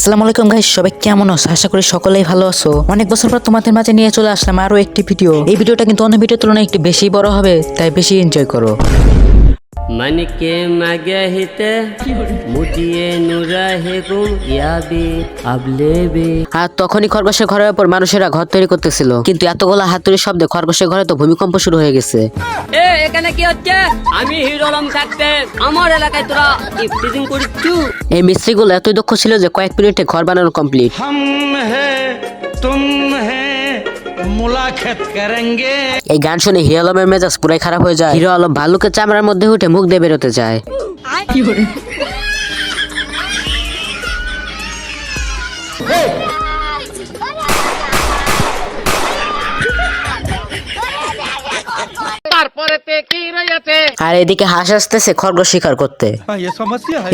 আসসালামু আলাইকুম গাইস সবাই কেমন আছো? আশা করি সকলেই ভালো আছো। অনেক বছর পর তোমাদের মাঝে নিয়ে চলে আসলাম আরও একটি ভিডিও এই ভিডিওটা কিন্তু অন্য ভিডিওর তুলনায় একটু বেশি বড় হবে, তাই বেশি এনজয় করো। मन के मगहिते मुझे नुरहिकुम याबी अबले भी আর তখনই খরগোশের ঘরের উপর মানুষেরা ঘর তৈরি করতেছিল কিন্তু এতগুলো হাতুড়ির শব্দে খরগোশের ঘরে তো ভূমিকম্প শুরু হয়ে গেছে এ এখানে কি হচ্ছে আমি হিরো আলম থাকতে আমার এলাকায় তোরা ইফটিজিং করিচ্ছু এই মিস্ত্রিগুলো এতই দক্ষ ছিল যে কয়েক মিনিটে ঘর বানানো কমপ্লিট हम है तुम है এই গান শুনে হিরো আলমের মেজাজ পুরাই খারাপ হয়ে যায়। হিরো আলম ভাল্লুকের চামড়ার মধ্যে উঠে মুখ দিয়ে বেরোতে চায়। আর এদিকে হাঁস আসতেছে খরগোশ শিকার করতে।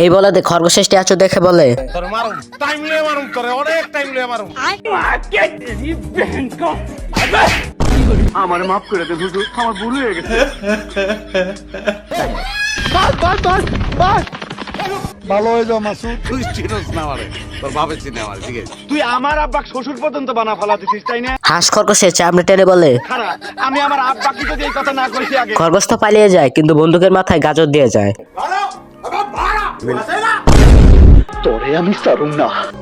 এই বলাতে খরগোশেষটি আছো দেখে বলে অনেক আমার মাফ করে দে বুঝু আমার ভুল হয়ে গেছে। ভালো হয়ে যাও মাসু তুই চিনস না আমারে তোর চিনে আমার ঠিক আছে? তুই আমার আব্বাক শ্বশুর পর্যন্ত বানা ফেলা দিছিস তাই না? হাঁস খরগোশের চামড়া টেনে বলে। খারাপ আমি আমার আব্বাকে যদি এই কথা না কইছি আগে। খরগোশ তো পালিয়ে যায় কিন্তু বন্দুকের মাথায় গাজর দিয়ে যায়।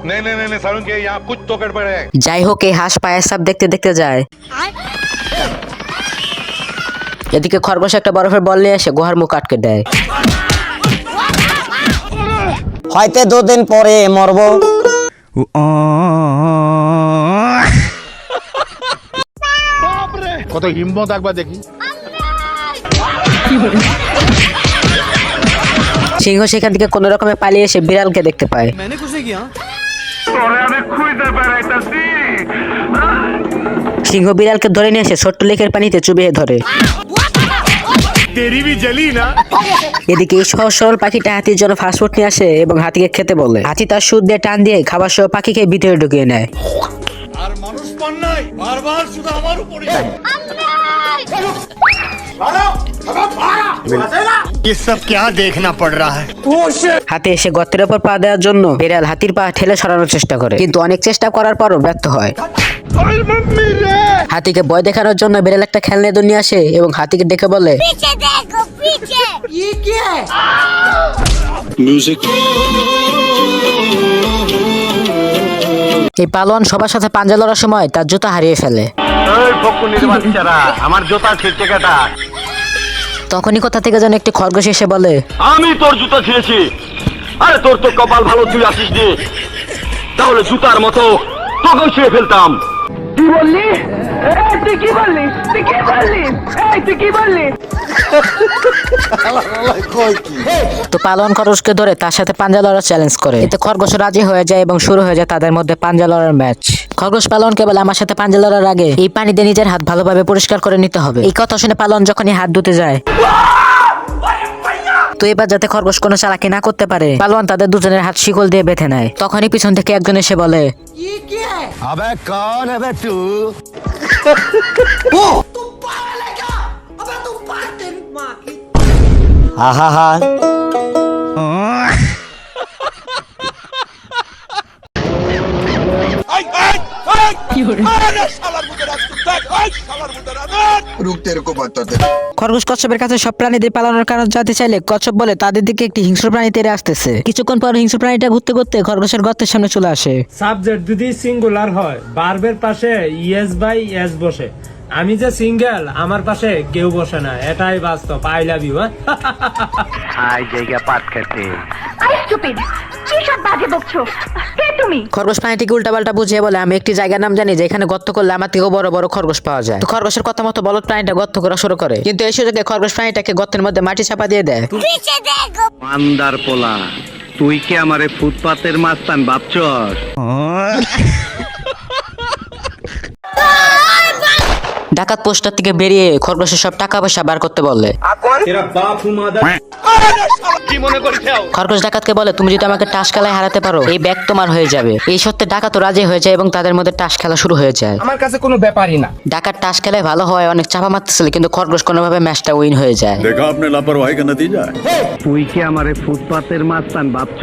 नहीं नहीं नहीं नहीं सारुण के यहाँ कुछ तो गड़बड़ है যাই হোক এই হাঁস পায়ের সাপ দেখতে দেখতে যায় এদিকে খরগোশ একটা বরফের বল নিয়ে এসে গুহার মুখ আটকে দেয় হয়তো দুদিন পরে মরব কত হিম্মত একবার দেখি সিংহ সেখান থেকে কোনো রকমে পালিয়ে এসে বিড়ালকে দেখতে পায়। সিংহ বিড়ালকে ধরে নিয়ে এসে ছোট্ট লেকের পানিতে চুবিয়ে ধরে। এদিকে এই সহজ সরল পাখিটা হাতির জন্য ফাস্টফুড নিয়ে আসে এবং হাতিকে খেতে বলে। হাতি তার সুদ দিয়ে টান দিয়ে খাবার সহ পাখিকে ভিতরে ঢুকিয়ে নেয়। আর মানুষ পান নাই বারবার শুধু আমার উপরে হাতে এসে গর্তের ওপর পা দেওয়ার জন্য বিড়াল হাতির পা ঠেলে সরানোর চেষ্টা করে। কিন্তু অনেক চেষ্টা করার পরও ব্যর্থ হয়। হাতিকে বয় দেখানোর জন্য বিড়াল একটা খেলনে নিয়ে আসে এবং হাতিকে ডেকে বলে মিউজিক এই পালোয়ান সবার সাথে পাঞ্জা লড়ার সময় তার জুতা হারিয়ে ফেলে। আমার জুতা তখনই কোথা থেকে যেন একটি খরগোশ এসে বলে আমি তোর জুতা ছিঁড়েছি। আরে তোর তো কপাল ভালো তুই আসিস তাহলে জুতার মতো তোকেও ছিঁড়ে ফেলতাম। কি বললি? তুই কি বললি? তুই কি বললি? এই তুই কি বললি? তো পালোয়ান খরগোশকে ধরে তার সাথে পাঞ্জা লড়ার চ্যালেঞ্জ করে। এতে খরগোশ রাজি হয়ে যায় এবং শুরু হয়ে যায় তাদের মধ্যে পাঞ্জা লড়ার ম্যাচ খরগোশ পালনকে বলে আমার সাথে পাঞ্জা লড়ার আগে এই পানিতে নিজের হাত ভালোভাবে পরিষ্কার করে নিতে হবে। এই কথা শুনে পালন যখনই হাত ধুতে যায় তো এবার যাতে খরগোশ কোনো চালাকি না করতে পারে পালোয়ান তাদের দুজনের হাত শিকল দিয়ে বেঁধে নেয়। তখনই পিছন থেকে একজন এসে বলে है अबे कौन है तू? तू पागल है क्या? अबे तू पागल हा हा हा आई आई आई साला मुझे খরগোশ কচ্ছপের কাছে সব প্রাণীদের পালানোর কারণ জানতে চাইলে কচ্ছপ বলে তাদের দিকে একটি হিংস্র প্রাণী তেড়ে আসতেছে। কিছুক্ষণ পর হিংস্র প্রাণীটা ঘুরতে ঘুরতে খরগোশের গর্তের সামনে চলে আসে। সাবজেক্ট যদি সিঙ্গুলার হয় বার্বের পাশে ইয়েস বাই এস বসে। আমি যে সিঙ্গেল আমার পাশে কেউ বসে না এটাই বাস্তব আই লাভ ইউ হাই জায়গা পাট খেতে। আই স্টুপিড খরগোশ প্রাণীটিকে উল্টাপাল্টা বুঝিয়ে বলে আমি একটি জায়গার নাম জানি যেখানে গর্ত করলে আমার থেকেও বড় বড় খরগোশ পাওয়া যায়। খরগোশের কথা মতো প্রাণীটা গর্ত করা শুরু করে। কিন্তু এই সুযোগে খরগোশ প্রাণীটাকে গর্তের মধ্যে মাটি চাপা দিয়ে দেয়। পোলা তুই কি আমারে ফুটপাতের মাস্তান ডাকাত পোস্টার থেকে বেরিয়ে খরগোশের সব টাকা পয়সা বার করতে বলে আচ্ছা, খরগোশ ডাকাতকে বলে তুমি যদি আমাকে টাস খেলায় হারাতে পারো এই ব্যাগ তোমার হয়ে যাবে। এই সত্যি ডাকাত রাজি হয়ে যায় এবং তাদের মধ্যে টাস খেলা শুরু হয়ে যায়। আমার কাছে কোনো ব্যাপারই না। ডাকাত টাস খেলায় ভালো হয় অনেক চাপা মারতেছিল কিন্তু খরগোশ কোনোভাবে ম্যাচটা উইন হয়ে যায়। দেখো আপনি লাপরওয়াহি কেন দিয়ে যায়? তুই কি আমারে ফুটপাতের মাস্তান ভাবছ?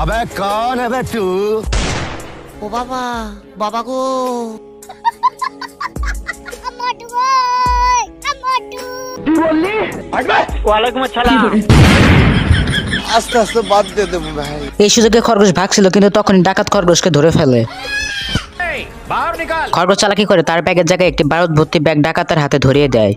আবে কোন আবে তুই ও বাবা বাবা গো। কি বললি আস্তে আস্তে বাদ দিয়ে দেবো ভাই। এই সুযোগে খরগোশ ভাগছিল কিন্তু তখনই ডাকাত খরগোশকে ধরে ফেলে। খরগোশ চালাকি করে তার ব্যাগের জায়গায় একটি বারুদ ভর্তি ব্যাগ ডাকাতের হাতে ধরিয়ে দেয়।